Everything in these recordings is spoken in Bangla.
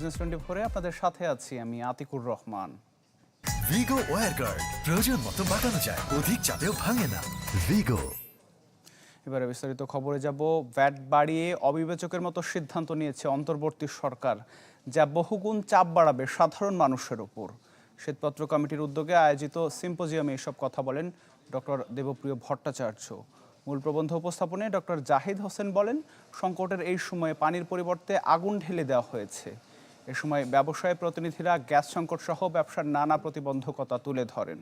বিজনেস টোয়েন্টি ফোরে আপনাদের সাথে আছি আমি আতিকুর রহমান। ভিগো ওয়ার গার্ড প্রয়োজন মতো বাঁকানো যায় অধিক চাপেও ভাঙে না। ভিগো এবারে বিস্তারিত খবরে যাব। ভ্যাট বাড়িয়ে অবিবেচকের মতো সিদ্ধান্ত নিয়েছে অন্তর্বর্তী সরকার যা বহুগুণ চাপ বাড়াবে সাধারণ মানুষের উপর শ্বেতপত্র কমিটির উদ্যোগে আয়োজিত সিম্পোজিয়ামে এসব কথা বলেন ডক্টর দেবপ্রিয় ভট্টাচার্য। মূল প্রবন্ধ উপস্থাপনে ডক্টর জাহিদ হোসেন বলেন সংকটের এই সময়ে পানির পরিবর্তে আগুন ঢেলে দেওয়া হয়েছে। এ সময় ব্যবসায় প্রতিনিধিরা গ্যাস সংকট সহ ব্যবসার নানা প্রতিবন্ধকতা তুলে ধরেন.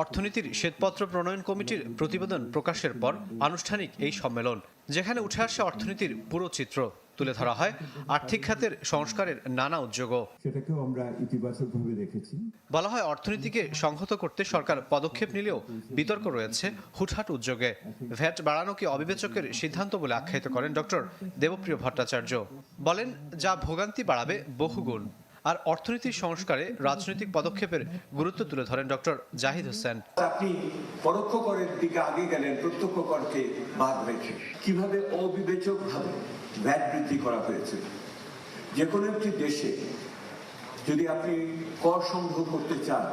অর্থনীতির শ্বেতপত্র প্রণয়ন কমিটির প্রতিবেদন প্রকাশের পর আনুষ্ঠানিক এই সম্মেলন, যেখানে উঠে আসে অর্থনীতির পুরো চিত্র তুলে ধরা হয়। আর্থিক খাতের সংস্কারের নানা উদ্যোগও। সেটাকেও আমরা ইতিবাচকভাবে দেখেছি। বলা হয় অর্থনীতিকে সংহত করতে সরকার পদক্ষেপ নিলেও বিতর্ক রয়েছে হুটহাট উদ্যোগে। ভ্যাট বাড়ানোকে অবিবেচকের সিদ্ধান্ত বলে আখ্যায়িত করেন ডক্টর দেবপ্রিয় ভট্টাচার্য। বলেন যা ভোগান্তি বাড়াবে বহুগুণ। আর অর্থনীতির সংস্কারে রাজনৈতিক পদক্ষেপের গুরুত্ব তুলে ধরেন ডক্টর জাহিদ হোসেন। আপনি পরোক্ষ করের দিকে আগে গেলেন প্রত্যক্ষ করকে বাদ রেখে। কীভাবে অবিবেচক ভাবে ভ্যাট বৃদ্ধি করা হয়েছে। যে কোনো একটি দেশে যদি আপনি কর সংগ্রহ করতে চান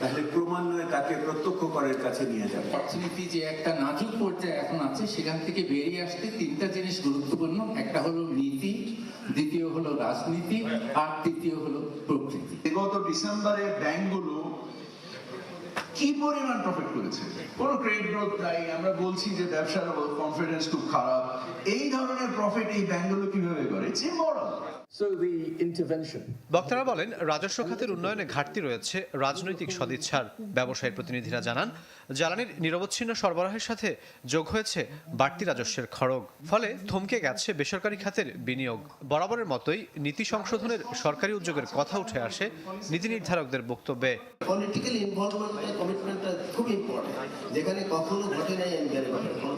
তাহলে ক্রমান্বয়ে তাকে প্রত্যক্ষ করের কাছে নিয়ে যাবেন অর্থনীতি যে একটা নাজুক পর্যায়ে এখন আছে সেখান থেকে বেরিয়ে আসতে তিনটা জিনিস গুরুত্বপূর্ণ। একটা হলো নীতি দ্বিতীয় হলো রাজনীতি আর তৃতীয় হলো প্রকৃতি। গত ডিসেম্বরে ব্যাংকগুলো কি পরিমাণ প্রফিট করেছে? কোনো ক্রেডিট গ্রোথ নাই, আমরা বলছি যে ব্যবসার কনফিডেন্স খুব খারাপ। এই ধরনের প্রফিট এই ব্যাংকগুলো কীভাবে করে? যে ইমোরাল বক্তারা বলেন রাজস্ব খাতের উন্নয়নে ঘাটতি রয়েছে রাজনৈতিক সদিচ্ছার ব্যবসায়ী প্রতিনিধিরা জানান জ্বালানির নিরবচ্ছিন্ন সরবরাহের সাথে যোগ হয়েছে বাড়তি রাজস্বের খড়গ ফলে থমকে গেছে বেসরকারি খাতের বিনিয়োগ। বরাবরের মতোই নীতি সংশোধনের সরকারি উদ্যোগের কথা উঠে আসে নীতি নির্ধারকদের বক্তব্যে। পলিটিক্যাল ইনভলভমেন্ট কমিটমেন্টটা খুব ইম্পর্টেন্ট যেখানে কখনো ঘটে নাই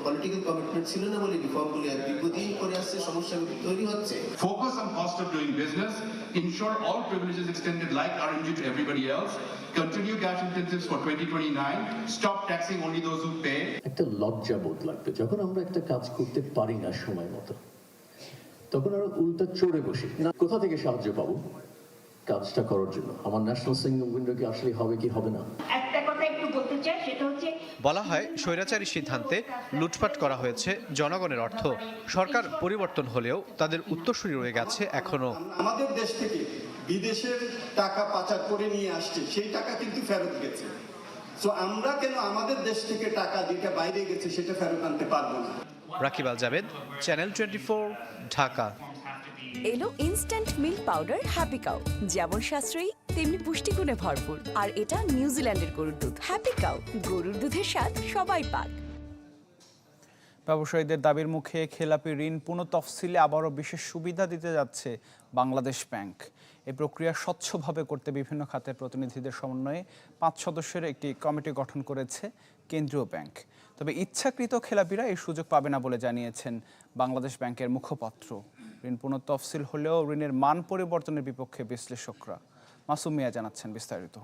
পলিটিক্যাল কমিটমেন্ট ছিল না বলে রিফর্মগুলি আর দীর্ঘদিন করে আসছে সমস্যাগুলি তৈরি হচ্ছে। Focus on cost of doing business, ensure all privileges extended like RMG to everybody else, continue cash incentives for 2029, stop taxing only those who pay, একটা লজ্জা বোধ লাগবে যখন আমরা একটা কাজ করতে পারি না সময় মতো। তখন আমরা উল্টা চড়ে বসি না কোথা থেকে সাহায্য পাবো? কাজটা করার জন্য। আমার ন্যাশনাল সিঙ্গল উইন্ডো কি আসলে হবে কি হবে না একটা কথা একটু বলতে চাই সেটা হচ্ছে বলা হয় স্বৈরাচারী সিদ্ধান্তে লুটপাট করা হয়েছে জনগণের অর্থ। সরকার পরিবর্তন হলেও তাদের উত্তরসূরি রয়ে গেছে এখনও। আমাদের দেশ থেকে বিদেশের টাকা পাচার করে নিয়ে আসছে সেই টাকা কিন্তু ফেরত গেছে। তো আমরা কেন আমাদের দেশ থেকে টাকা যেটা বাইরে গেছে সেটা ফেরত আনতে পারব না? Rakib Al Javed Channel twenty Dhaka. এলো instant milk powder Happy Cow যেমন সাশ্রয়ী, তেমনি পুষ্টিগুণে ভরপুর। আর এটা নিউজিল্যান্ডের গরুর দুধ। হ্যাপি কাউ গরুর দুধের স্বাদ সবাই পাক। ব্যবসায়ীদের দাবির মুখে খেলাপি ঋণ পুনঃতফসিলে আবারও বিশেষ সুবিধা দিতে যাচ্ছে বাংলাদেশ ব্যাংক। এই প্রক্রিয়া স্বচ্ছভাবে করতে বিভিন্ন খাতের প্রতিনিধিদের সমন্বয়ে পাঁচ সদস্যের একটি কমিটি গঠন করেছে কেন্দ্রীয় ব্যাংক। তবে ইচ্ছাকৃত খেলাপিরা এই সুযোগ পাবে না বলে জানিয়েছেন বাংলাদেশ ব্যাংকের মুখপাত্র। ঋণ পুনঃ তফসিল হলেও ঋণের মান পরিবর্তনের বিপক্ষে বিশ্লেষকরা মাসুম মিয়া জানাচ্ছেন বিস্তারিত।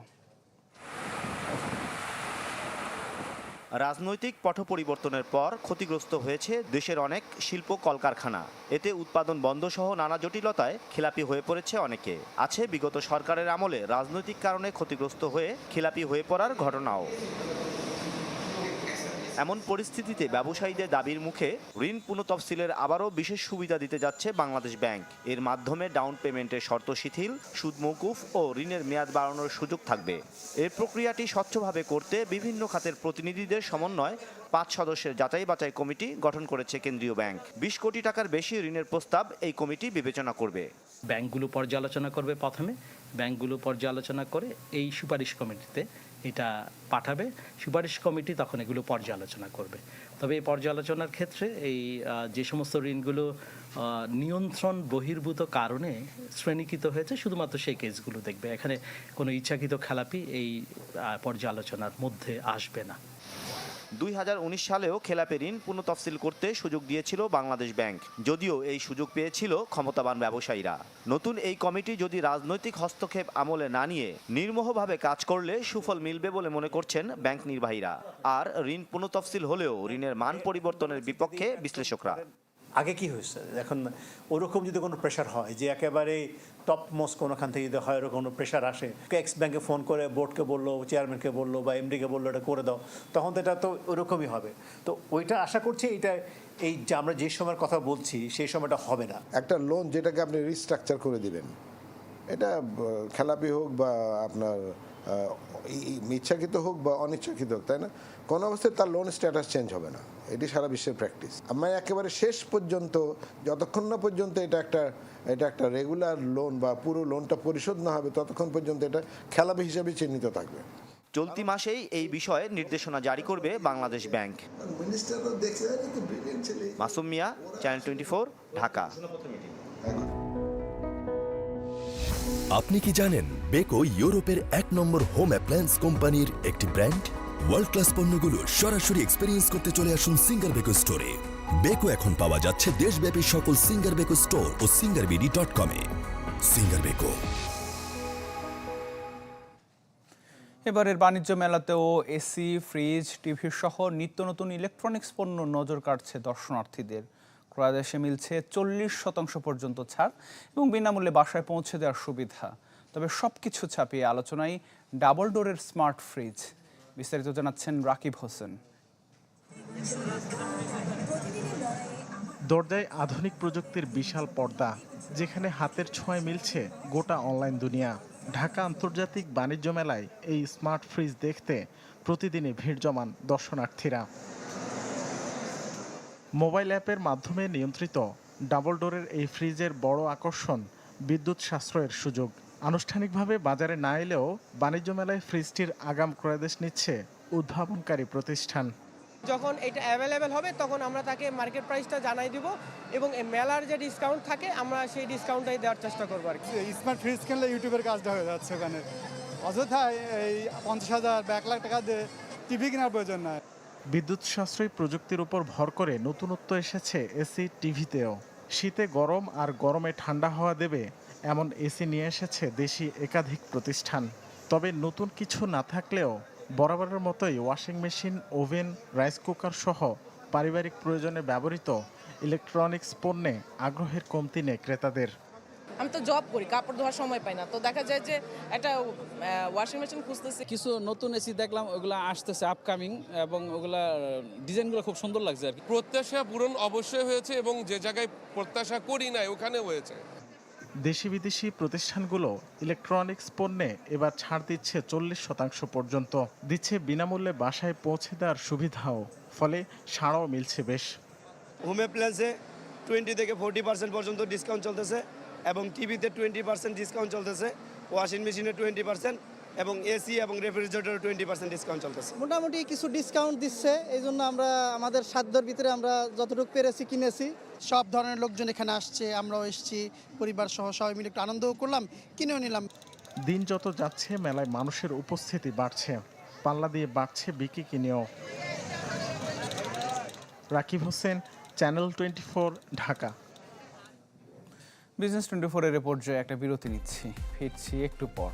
রাজনৈতিক পট পরিবর্তনের পর ক্ষতিগ্রস্ত হয়েছে দেশের অনেক শিল্প কলকারখানা। এতে উৎপাদন বন্ধ সহ নানা জটিলতায় খেলাপি হয়ে পড়েছে অনেকে। আছে বিগত সরকারের আমলে রাজনৈতিক কারণে ক্ষতিগ্রস্ত হয়ে খেলাপি হয়ে পড়ার ঘটনাও। এমন পরিস্থিতিতে ব্যবসায়ীদের দাবির মুখে ঋণ পুনঃতফসিলের আবারও বিশেষ সুবিধা দিতে যাচ্ছে বাংলাদেশ ব্যাংক। এর মাধ্যমে ডাউন পেমেন্টের শর্ত শিথিল সুদ মৌকুফ ও ঋণের মেয়াদ বাড়ানোর সুযোগ থাকবে। এই প্রক্রিয়াটি স্বচ্ছভাবে করতে বিভিন্ন খাতের প্রতিনিধিদের সমন্বয় পাঁচ সদস্যের যাচাই বাছাই কমিটি গঠন করেছে কেন্দ্রীয় ব্যাংক। বিশ কোটি টাকার বেশি ঋণের প্রস্তাব এই কমিটি বিবেচনা করবে। ব্যাংকগুলো পর্যালোচনা করবে প্রথমে। ব্যাংকগুলো পর্যালোচনা করে এই সুপারিশ কমিটিতে এটা পাঠাবে। সুপারিশ কমিটি তখন এগুলো পর্যালোচনা করবে। তবে এই পর্যালোচনার ক্ষেত্রে এই যে সমস্ত ঋণগুলো নিয়ন্ত্রণ বহির্ভূত কারণে শ্রেণীকৃত হয়েছে, শুধুমাত্র সেই কেসগুলো দেখবে। এখানে কোনো ইচ্ছাকৃত খেলাপি এই পর্যালোচনার মধ্যে আসবে না। দুই হাজার উনিশ সালেও খেলাপে ঋণ পুনঃতফসিল করতে সুযোগ দিয়েছিল বাংলাদেশ ব্যাংক। যদিও এই সুযোগ পেয়েছিল ক্ষমতাবান ব্যবসায়ীরা। নতুন এই কমিটি যদি রাজনৈতিক হস্তক্ষেপ আমলে না নিয়ে নির্মোহভাবে কাজ করলে সুফল মিলবে বলে মনে করছেন ব্যাংক নির্বাহীরা। আর ঋণ পুনঃতফসিল হলেও ঋণের মান পরিবর্তনের বিপক্ষে বিশ্লেষকরা। আগে কি হয়েছে? এখন ওরকম যদি কোনো প্রেশার হয় যে একেবারে টপ মোস্ট কোনোখান থেকে যদি হয় ওরকম কোনো প্রেশার আসে এক্স ব্যাংকে ফোন করে বোর্ডকে বলল চেয়ারম্যানকে বলল বা এমডিকে বলল, এটা করে দাও, তখন তো এটা তো ওরকমই হবে। তো ওইটা আশা করছি এটা এই যে আমরা যে সময়ের কথা বলছি, সেই সময়টা হবে না। একটা লোন যেটাকে আপনি রিস্ট্রাকচার করে দিবেন এটা খেলাপি হোক বা আপনার ইচ্ছাকৃত হোক বা অনিচ্ছাকৃত হোক তাই না? কোনো অবস্থায় তার লোন স্ট্যাটাস চেঞ্জ হবে না। এটি সারা বিশ্বের প্র্যাকটিস আমার একেবারে শেষ পর্যন্ত যতক্ষণ না পর্যন্ত এটা একটা এটা একটা রেগুলার লোন বা পুরো লোনটা পরিশোধ না হবে ততক্ষণ পর্যন্ত এটা খেলাপি হিসেবে চিহ্নিত থাকবে। চলতি মাসেই এই বিষয়ে নির্দেশনা জারি করবে Bangladesh bank. Masum Mia Channel twenty Dhaka. আপনি কি জানেন বেকো ইউরোপের এক নম্বর হোম অ্যাপ্লায়েন্স কোম্পানির একটি ব্র্যান্ড? ওয়ার্ল্ড ক্লাস পণ্যগুলো সরাসরি এক্সপিরিয়েন্স করতে চলে আসুন সিঙ্গার বেকো স্টোরে বেকো এখন পাওয়া যাচ্ছে দেশব্যাপী সকল সিঙ্গার বেকো স্টোর ও সিঙ্গার বিডি ডট কমে সিঙ্গার বেকো এবারের বাণিজ্য মেলাতেও এসি, ফ্রিজ, টিভি সহ নিত্য নতুন ইলেকট্রনিক্স পণ্য নজর কাটছে দর্শনার্থীদের। ক্রয়াদেশে মিলছে চল্লিশ শতাংশ পর্যন্ত ছাড় এবং বিনামূল্যে বাসায় পৌঁছে দেওয়ার সুবিধা। তবে সব কিছু ছাপিয়ে আলোচনায় ডাবল ডোরের স্মার্ট ফ্রিজ। বিস্তারিত জানাচ্ছেন রাকিব হোসেন। দরজায় আধুনিক প্রযুক্তির বিশাল পর্দা, যেখানে হাতের ছোঁয়ায় মিলছে গোটা অনলাইন দুনিয়া। ঢাকা আন্তর্জাতিক বাণিজ্য মেলায় এই স্মার্ট ফ্রিজ দেখতে প্রতিদিনই ভিড় জমান দর্শনার্থীরা। মোবাইল অ্যাপের মাধ্যমে নিয়ন্ত্রিত ডাবল ডোরের এই ফ্রিজের বড় আকর্ষণ বিদ্যুৎ সাশ্রয়ের সুযোগ। আনুষ্ঠানিকভাবে বাজারে না এলেও বাণিজ্য মেলায় ফ্রিজটির আগাম ক্রয়াদেশ নিচ্ছে উদ্ভাবনকারী প্রতিষ্ঠান। যখন এটা অ্যাভেলেবেল হবে তখন আমরা তাকে মার্কেট প্রাইসটা জানাই দিব এবং এই মেলার যে ডিসকাউন্ট থাকে আমরা সেই ডিসকাউন্টটাই দেওয়ার চেষ্টা করব আর কি। স্মার্ট ফ্রিজ কিনলে ইউটিউবের কাজটা হয়ে যাচ্ছে ওখানে। অযথায় এই পঞ্চাশ হাজার বা এক লাখ টাকা দিয়ে টিভি কেনার প্রয়োজন নাই। বিদ্যুৎ সাশ্রয়ী প্রযুক্তির উপর ভর করে নতুনত্ব এসেছে এসি টিভিতেও। শীতে গরম আর গরমে ঠান্ডা হওয়া দেবে এমন এসি নিয়ে এসেছে দেশি একাধিক প্রতিষ্ঠান। তবে নতুন কিছু না থাকলেও বরাবরের মতোই washing machine, oven, rice cooker সহ পারিবারিক প্রয়োজনে ব্যবহৃত ইলেকট্রনিক্স পণ্যে আগ্রহের কমতি নেই ক্রেতাদের। আমি তো জব করি কাপড় ধোয়ার সময় পাই না। তো দেখা যায় যে একটা ওয়াশিং মেশিন খুঁজতেছি। কিছু নতুন এসি দেখলাম ওগুলা আসতেছে আপকামিং এবং ওগুলা ডিজাইনগুলো খুব সুন্দর লাগছে আর কি। প্রত্যাশা পূরণ অবশ্যই হয়েছে এবং যে জায়গায় প্রত্যাশা করি নাই ওখানে হয়েছে। দেশি বিদেশি প্রতিষ্ঠানগুলো ইলেকট্রনিক্স পণ্যে এবার ছাড় দিচ্ছে চল্লিশ শতাংশ পর্যন্ত। দিচ্ছে বিনামূল্যে বাসায় পৌঁছে দেওয়ার সুবিধাও ফলে সাড়াও মিলছে বেশ। হোম অ্যাপ্লায়েন্সে টোয়েন্টি থেকে ফোর্টি পার্সেন্ট পর্যন্ত ডিসকাউন্ট চলতেছে। এবং টিভিতে টোয়েন্টি পার্সেন্ট ডিসকাউন্ট চলতেছে ওয়াশিং মেশিনে টোয়েন্টি পার্সেন্ট এবং এসি এবং রেফ্রিজারেটরে টোয়েন্টি পার্সেন্ট ডিসকাউন্ট চলতেছে। মোটামুটি কিছু ডিসকাউন্ট দিচ্ছে এই জন্য আমরা আমাদের সাধ্যর ভিতরে আমরা যতটুকু পেরেছি কিনেছি সব ধরনের লোকজন এখানে আসছে আমরাও এসেছি পরিবার সহ সবাই মিলে একটু আনন্দও করলাম কিনেও নিলাম। দিন যত যাচ্ছে মেলায় মানুষের উপস্থিতি বাড়ছে পাল্লা দিয়ে বাড়ছে বিক্রি কিনেও। Rakib Hossain Channel twenty Dhaka. Business twenty ফোরের পর্যায়ে একটা বিরতি নিচ্ছি। ফিরছি একটু পর।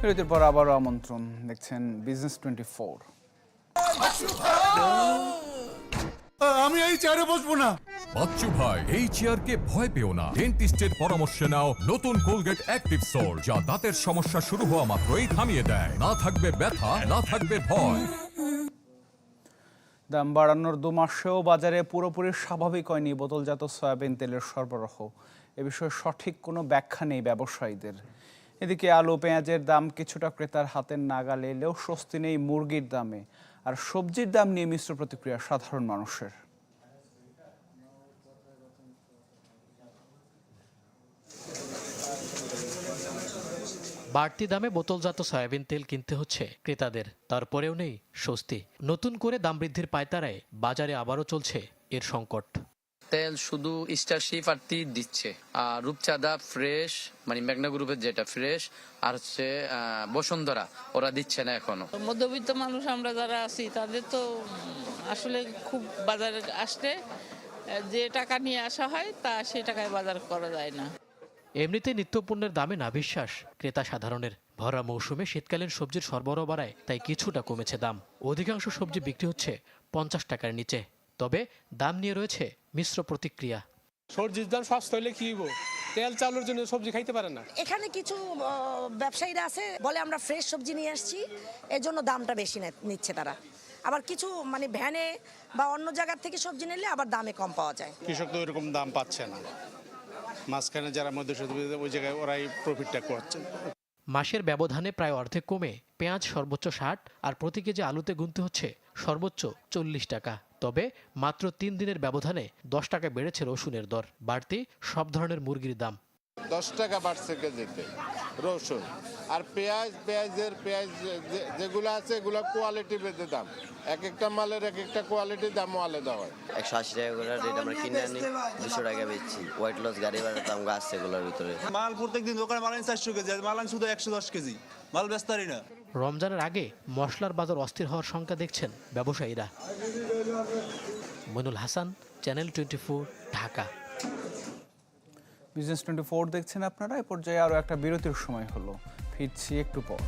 বিরতির পর আবারও আমন্ত্রণ দেখছেন বিজনেস টোয়েন্টি ফোর আমি এই চেয়ারে বসবো না। বাচ্চু ভাই এই চেয়ারকে ভয় পেও না। ডেন্টিস্টের পরামর্শ নাও নতুন কোলগেট অ্যাক্টিভ সোল যা দাঁতের সমস্যা শুরু হওয়া মাত্রই থামিয়ে দেয়। না থাকবে ব্যথা না থাকবে ভয়। দাম বাড়ানোর দু মাসেও বাজারে পুরোপুরি স্বাভাবিক হয়নি বোতলজাত সয়াবিন তেলের সরবরাহ। এ বিষয়ে সঠিক কোনো ব্যাখ্যা নেই ব্যবসায়ীদের। এদিকে আলু, পেঁয়াজের দাম কিছুটা ক্রেতার হাতের নাগালে এলেও স্বস্তি নেই মুরগির দামে। আর সবজির দাম নিয়ে মিশ্র প্রতিক্রিয়া সাধারণ মানুষের। বাড়তি দামে বোতলজাত সয়াবিন তেল কিনতে হচ্ছে ক্রেতাদের, তারপরেও নেই স্বস্তি। নতুন করে দাম বৃদ্ধির পায়তারায় বাজারে আবারও চলছে এর সংকট। তেল শুধু স্টার স্টারশিপ আর তীর দিচ্ছে। আর রূপচাঁদা ফ্রেশ মানে মেঘনা গ্রুপের যেটা ফ্রেশ আর হচ্ছে বসুন্ধরা ওরা দিচ্ছে না এখনও। মধ্যবিত্ত মানুষ আমরা যারা আছি তাদের তো আসলে খুব বাজারে আসলে যে টাকা নিয়ে আসা হয় তা সেই টাকায় বাজার করা যায় না। এমনিতে নিত্যপণ্যের দামে না বিশ্বাস ক্রেতা সাধারণের। ভরা মৌসুমে শীতকালীন সবজির সরবরাহ বাড়ায় তাই কিছুটা কমেছে দাম। অধিকাংশ সবজি বিক্রি হচ্ছে পঞ্চাশ টাকার নিচে। তবে দাম নিয়ে রয়েছে মিশ্র প্রতিক্রিয়া। সবজির দাম সস্তা হইলে কি হইব? তেল চালের জন্য সবজি খাইতে পারে না। এখানে কিছু ব্যবসায়ীরা আছে বলে আমরা ফ্রেশ সবজি নিয়ে আসছি এজন্য দামটা বেশি নে- নিচ্ছে তারা। আবার কিছু মানে ভ্যানে বা অন্য জায়গার থেকে সবজি নিলে আবার দামে কম পাওয়া যায়। কৃষক তো এরকম দাম পাচ্ছে না। মাঝখানে যারা মধ্যস্থ ওই জায়গায় ওরাই প্রফিটটা করছে। মাসের ব্যবধানে প্রায় অর্ধেক কমে পেঁয়াজ সর্বোচ্চ ষাট আর প্রতি কেজি আলুতে গুনতে হচ্ছে সর্বোচ্চ চল্লিশ টাকা। তবে মাত্র তিন দিনের ব্যবধানে দশ টাকা বেড়েছে রসুনের দর বাড়তি সব ধরনের মুরগির দাম। দশ টাকা বাড়ছে কেজিতে রসুন। আর পেঁয়াজ পেঁয়াজের পেঁয়াজ যেগুলো আছে এগুলো কোয়ালিটি বেঁধে দাম। এক একটা মালের এক একটা কোয়ালিটির দামও আলাদা হয়। একশো আশি টাকা করে রেট আমরা কিনে আনি দুশো টাকা বেচছি। হোয়াইট লস গাড়ি ভাড়ার দাম আসছে এগুলোর ভিতরে। মাল প্রত্যেকদিন দোকানে মাল চারশো কেজি আর মাল আনি শুধু একশো দশ কেজি। মাল ব্যস্তারি না। রমজানের আগে মশলার বাজার অস্থির হওয়ার শঙ্কা দেখছেন ব্যবসায়ীরা। Monul Hasan Channel twenty Dhaka. Business twenty দেখছেন আপনারা? এ পর্যায়ে আরও একটা বিরতির সময় হলো। ফিরছি একটু পর।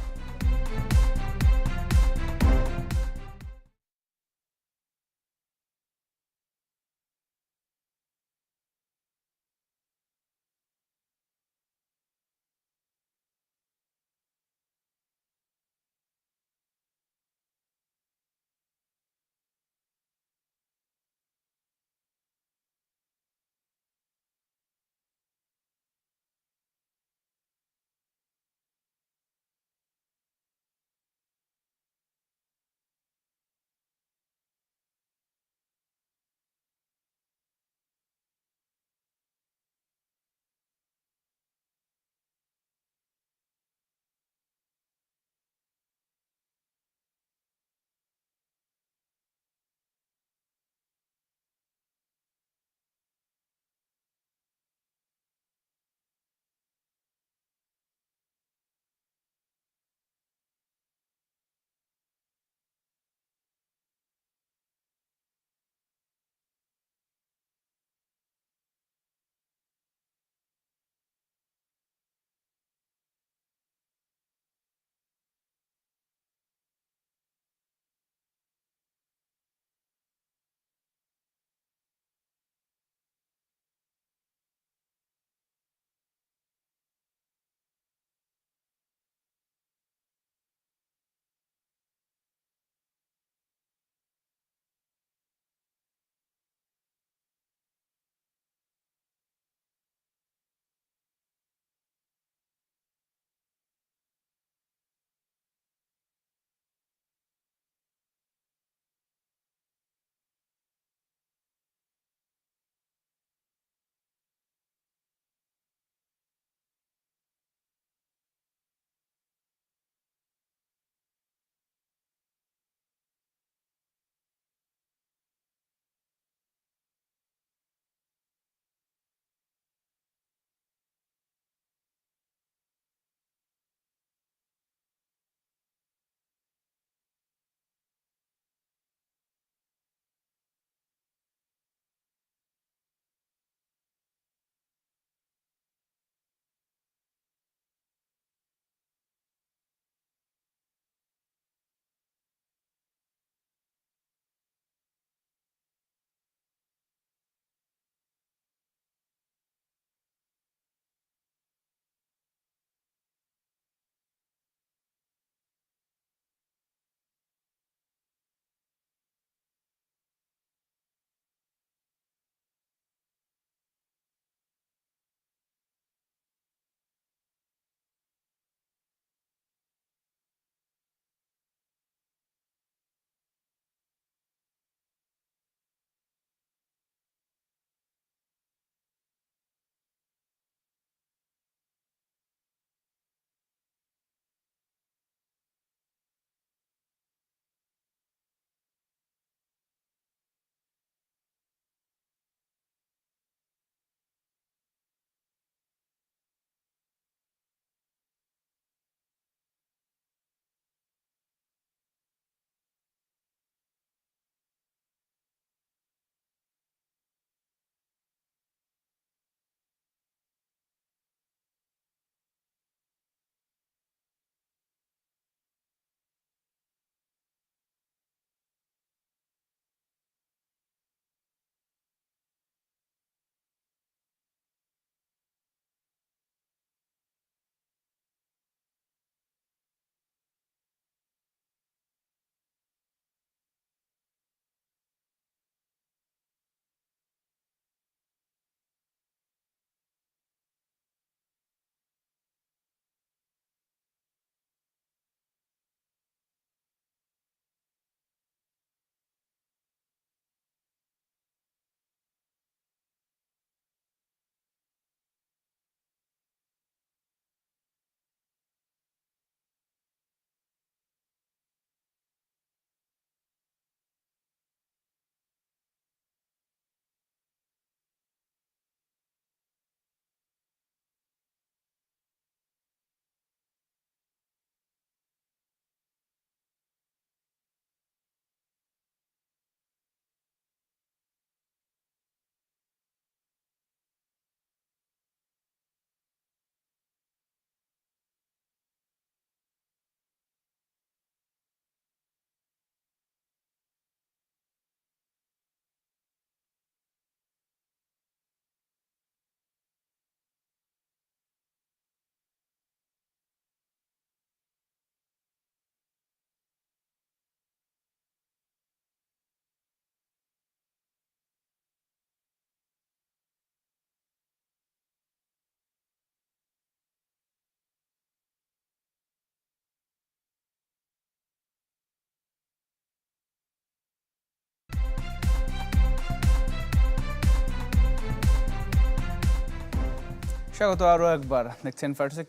স্বাগত আরও একবার। দেখছেন ফার্স্ট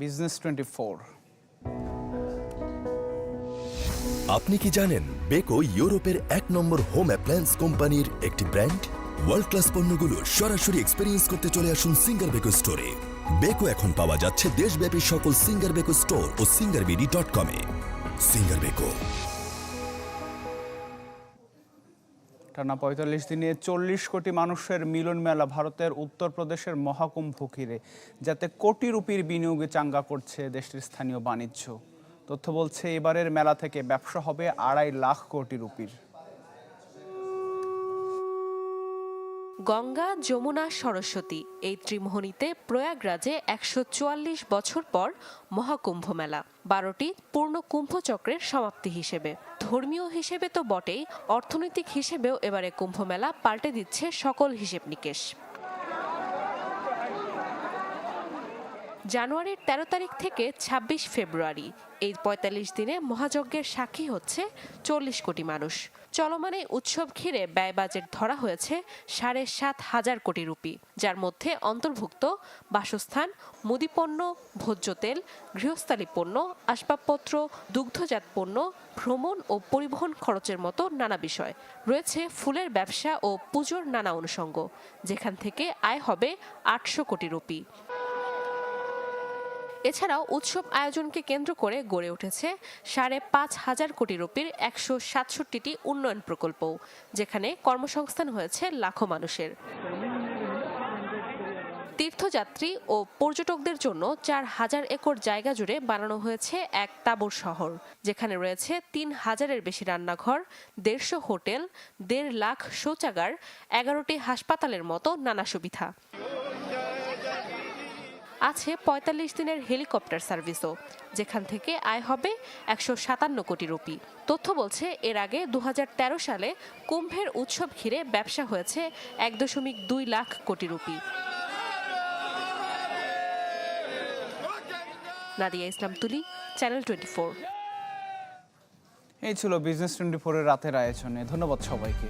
বিজনেস টোয়েন্টি ফোর আপনি কি জানেন বেকো ইউরোপের এক নম্বর হোম অ্যাপ্লায়েন্স কোম্পানির একটি ব্র্যান্ড ওয়ার্ল্ড ক্লাস পণ্যগুলো সরাসরি এক্সপেরিয়েন্স করতে চলে আসুন সিঙ্গার বেকো স্টোরে বেকো এখন পাওয়া যাচ্ছে দেশব্যাপী সকল সিঙ্গার বেকো স্টোর ও সিঙ্গার বিডি ডট কমে সিঙ্গার বেকো টানা পঁয়তাল্লিশ দিনে চল্লিশ কোটি মানুষের মিলন মেলা ভারতের উত্তরপ্রদেশের মহাকুম্ভ ঘিরে, যাতে কোটি রুপির বিনিয়োগে চাঙ্গা করছে দেশটির স্থানীয় বাণিজ্য। তথ্য বলছে, এবারের মেলা থেকে ব্যবসা হবে আড়াই লাখ কোটি রুপির। গঙ্গা, যমুনা, সরস্বতী। এই ত্রিমোহনীতে প্রয়াগরাজে একশো চুয়াল্লিশ বছর পর মহাকুম্ভ মেলা। বারোটি পূর্ণ কুম্ভচক্রের সমাপ্তি হিসেবে। ধর্মীয় হিসেবে তো বটেই, অর্থনৈতিক হিসেবেও এবারে কুম্ভমেলা পাল্টে দিচ্ছে সকল হিসেব নিকেশ জানুয়ারির ১৩ তারিখ থেকে ২৬ ফেব্রুয়ারি। এই ৪৫ দিনে মহাযজ্ঞের সাক্ষী হচ্ছে চল্লিশ কোটি মানুষ। চলমান উৎসব ঘিরে ব্যয় বাজেট ধরা হয়েছে সাড়ে সাত হাজার কোটি রুপি, যার মধ্যে অন্তর্ভুক্ত বাসস্থান, মুদিপণ্য, ভোজ্য তেল, গৃহস্থালী পণ্য, আসবাবপত্র, দুগ্ধজাত পণ্য, ভ্রমণ ও পরিবহন খরচের মতো নানা বিষয়। রয়েছে ফুলের ব্যবসা ও পুজোর নানা অনুষঙ্গ, যেখান থেকে আয় হবে আটশো কোটি রুপি। এছাড়াও উৎসব আয়োজনকে কেন্দ্র করে গড়ে উঠেছে সাড়ে পাঁচ হাজার কোটি রুপির একশো সাতষট্টিটি উন্নয়ন প্রকল্প, যেখানে কর্মসংস্থান হয়েছে লাখো মানুষের। তীর্থযাত্রী ও পর্যটকদের জন্য চার হাজার একর জায়গা জুড়ে বানানো হয়েছে এক তাবর শহর, যেখানে রয়েছে তিন হাজারের বেশি রান্নাঘর, দেড়শো হোটেল, দেড় লাখ শৌচাগার, এগারোটি হাসপাতালের মতো নানা সুবিধা। আছে পঁয়তাল্লিশ দিনের হেলিকপ্টার সার্ভিসও, যেখান থেকে আয় হবে একশো সাতান্ন কোটি রুপি। তথ্য বলছে, এর আগে দু হাজার তেরো সালে কুম্ভের উৎসব ঘিরে ব্যবসা হয়েছে এক দশমিক দুই লাখ কোটি রুপি। নাদিয়া ইসলাম তুলি, চ্যানেল টোয়েন্টি এই ছিল বিজনেস টোয়েন্টি ফোরের রাতের আয়োজনে। ধন্যবাদ সবাইকে।